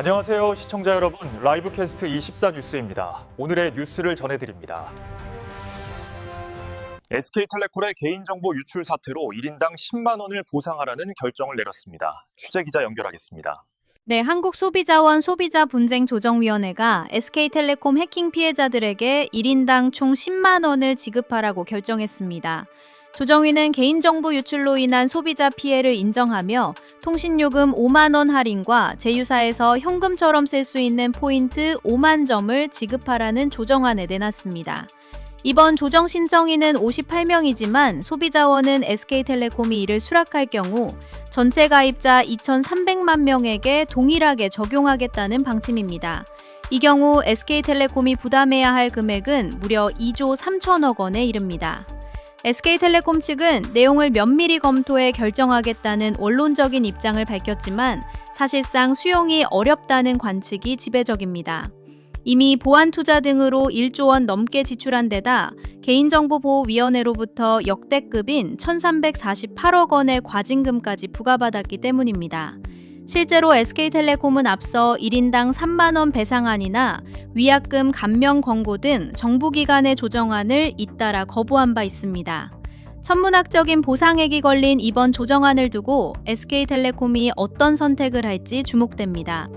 안녕하세요 시청자 여러분 라이브 캐스트 24 뉴스입니다. 오늘의 뉴스를 전해드립니다. SK텔레콤의 개인정보 유출 사태로 1인당 10만 원을 보상하라는 결정을 내렸습니다. 취재 기자 연결하겠습니다. 네, 한국소비자원 소비자 분쟁 조정위원회가 SK텔레콤 해킹 피해자들에게 1인당 총 10만 원을 지급하라고 결정했습니다. 조정위는 개인정보 유출로 인한 소비자 피해를 인정하며 통신요금 5만 원 할인과 제휴사에서 현금처럼 쓸 수 있는 포인트 5만 점을 지급하라는 조정안을 내놨습니다. 이번 조정 신청인은 58명이지만 소비자원은 SK텔레콤이 이를 수락할 경우 전체 가입자 2,300만 명에게 동일하게 적용하겠다는 방침입니다. 이 경우 SK텔레콤이 부담해야 할 금액은 무려 2조 3천억 원에 이릅니다. SK텔레콤 측은 내용을 면밀히 검토해 결정하겠다는 원론적인 입장을 밝혔지만 사실상 수용이 어렵다는 관측이 지배적입니다. 이미 보안 투자 등으로 1조 원 넘게 지출한 데다 개인정보보호위원회로부터 역대급인 1,348억 원의 과징금까지 부과받았기 때문입니다. 실제로 SK텔레콤은 앞서 1인당 3만 원 배상안이나 위약금 감면 권고 등 정부기관의 조정안을 잇따라 거부한 바 있습니다. 천문학적인 보상액이 걸린 이번 조정안을 두고 SK텔레콤이 어떤 선택을 할지 주목됩니다.